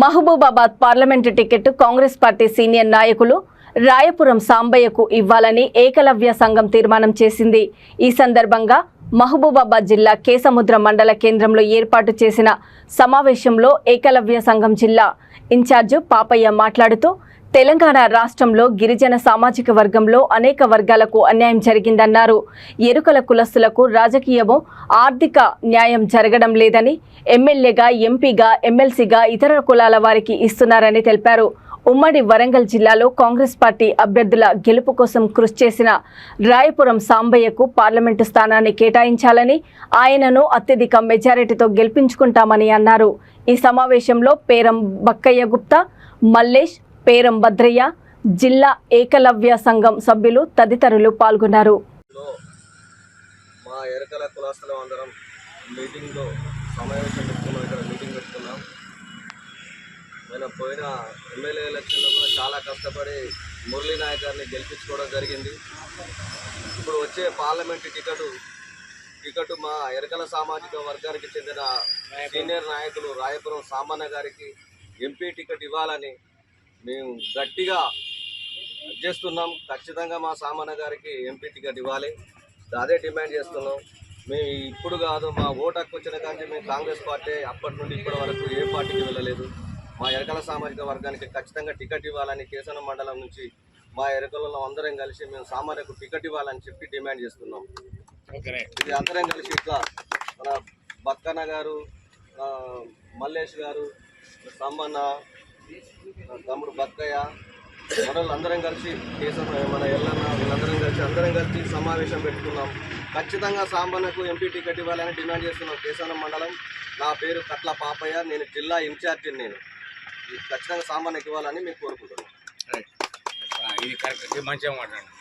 Mahabubabad parliament ticket Congress party senior నాయకులు రాయపురం సాంబయ్యకు ఇవ్వాలని ఏకలవ్య సంఘం తీర్మానం చేసింది. ఈ సందర్భంగా మహబూబాబాద్ జిల్లా కేసముద్ర మండల కేంద్రంలో ఏర్పాటు చేసిన సమావేశంలో ఏకలవ్య సంఘం జిల్లా ఇన్ఛార్జ్ పాపయ్య మాట్లాడుతూ తెలంగాణ రాష్ట్రంలో గిరిజన సామాజిక వర్గంలో అనేక వర్గాలకు అన్యాయం జరిగిందన్నారు. ఎరుకల కులస్తులకు రాజకీయము ఆర్థిక న్యాయం జరగడం లేదని ఎమ్మెల్యేగా ఎంపీగా ఎమ్మెల్సీగా ఇతర కులాల వారికి ఇస్తున్నారని తెలిపారు. ఉమ్మడి వరంగల్ జిల్లాలో కాంగ్రెస్ పార్టీ అభ్యర్థుల గెలుపు కోసం కృషి చేసిన రాయపురం సాంబయ్యకు పార్లమెంటు స్థానాన్ని కేటాయించాలని ఆయనను అత్యధిక మెజారిటీతో గెలిపించుకుంటామని అన్నారు. ఈ సమావేశంలో పేరం బక్కయ్య గుప్తా మల్లేష్ పేరం భద్రయ్య జిల్లా ఏకలవ్య సంఘం సభ్యులు తదితరులు పాల్గొన్నారు. మా ఎరకల కులాస్తులం అందరం మీటింగ్లో సమావేశం పెట్టుకున్నాం ఇక్కడ మీటింగ్ పెట్టుకున్నాం. నేను పోయిన ఎమ్మెల్యే ఎలక్షన్లో కూడా చాలా కష్టపడి మురళీ నాయక్ గారిని గెలిపించుకోవడం జరిగింది. ఇప్పుడు వచ్చే పార్లమెంట్ టికెట్ టికెట్ మా ఎరకల సామాజిక వర్గానికి చెందిన సీనియర్ నాయకులు రాయపురం సామాన్య గారికి ఎంపీ టికెట్ ఇవ్వాలని మేము గట్టిగా చేస్తున్నాం ఖచ్చితంగా మా సామాన్య గారికి ఎంపీ టికెట్ ఇవ్వాలి. అదే డిమాండ్ చేస్తున్నాం. మేము ఇప్పుడు కాదు మా ఓటు హక్కు వచ్చిన కానీ మేము కాంగ్రెస్ పార్టీ అప్పటి నుండి ఇప్పటి వరకు ఏ పార్టీకి వెళ్ళలేదు. మా ఎరకల సామాజిక వర్గానికి ఖచ్చితంగా టికెట్ ఇవ్వాలని కేసన మండలం నుంచి మా ఎరకలలో అందరం కలిసి మేము సామాన్యకు టికెట్ ఇవ్వాలని చెప్పి డిమాండ్ చేస్తున్నాం. ఇది అందరం కలిసి ఇట్లా మన బక్కన్న గారు మల్లేష్ గారు సమ్మన్న తమ్ముడు బక్కయ్య మనల్ని అందరం కలిసి కేసం మన ఎల్లన్న వీళ్ళందరం కలిసి అందరం కలిసి సమావేశం పెట్టుకున్నాం. ఖచ్చితంగా సాంబన్నకు ఎంపీ టికెట్ ఇవ్వాలని డిమాండ్ చేస్తున్నాం కేశవరం మండలం. నా పేరు కట్ల పాపయ్య నేను జిల్లా ఇన్ఛార్జిని నేను. ఖచ్చితంగా సాంబన్నకి ఇవ్వాలని మీకు కోరుకుంటున్నాను ఇది కరెక్ట్. మంచిగా మాట్లాడండి.